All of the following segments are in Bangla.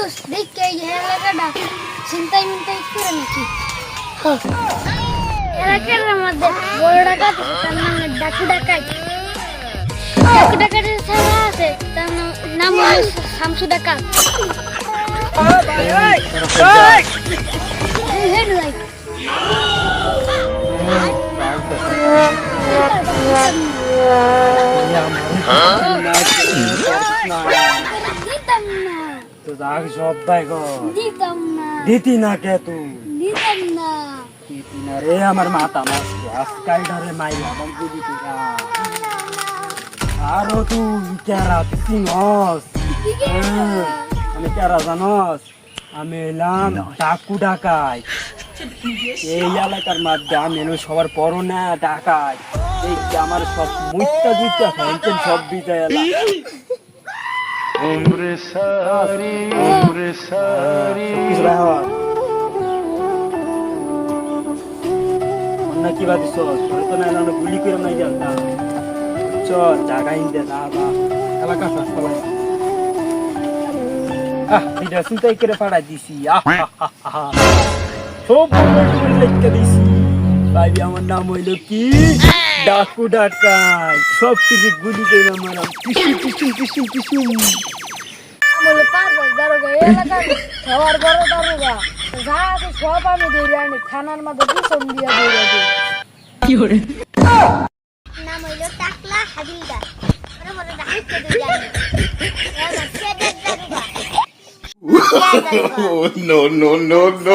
দেখে এই এলাকাটা চিন্তাই মিন্তাই করে নাকি এলাকার মধ্যে বড় ডাকাত তার নাম ডাকু ডাকাই ডাকু ডাকাতের ছাড়া আছে তার নাম- নাম হলো তো যাক সব দিতাম না। দিতি না কে তুই দিতাম না। দিতি না রে আমার মাথা নষ্ট। আজকাল ধরে মাই আমার বুঝি তুই আরও তুই কেরা তুই হ্যাঁ, আমি কেরা জানস? আমি এলাম ডাকু ডাকাই এই এলাকার মধ্যে আমি সবার পর না ডাকাই এই যে আমার সব মুইটা দুইটা ফ্যানটেন সব বিজয় এলা Hombre sari, hombre sari. অন্য কি বাদ তোর তো না না গুলি করে নাই জানতা চ জায়গা ইন্দে না বা। এলাকা সস্তা লাগে আহ পাড়া দিছি সব দিছি। ভাই আমার নাম হইল কি? ডাকু ডাকাই। সব কিছু গুলি করে মারাম। Tissue tissue tissue tissue. আমলে পারব দারোগা এই এলাকার সবার বড় দারোগা। যা আছে সব আমি ধরে আনি থানার মধ্যে পিছন দিয়ে ধরে দিই নাম হইল টাকলা হাবিলদার। ওরা বড় ডাকিতে দিয়ে জানি এবার সেদের দারোগা no no no no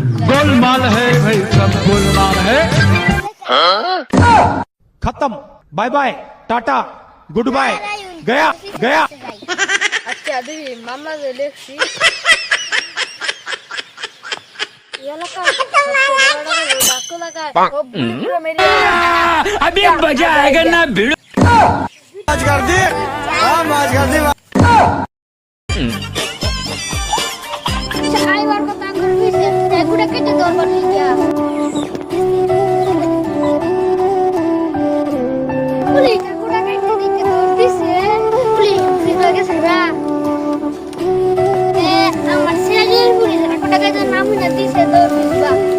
Golmaal है भाई सब गोलमाल है खत्म bye bye tata goodbye गया गया আচ্ছা দেখি মামলা যে লিখছি এলাকা ডাকু লাগা সব বুড়ো মেরে अभी मजा आएगा ना भिड़ो आज कर दे हाँ आज कर दे আমার ছেলের পুলি এগুড়া নাম দিছে তো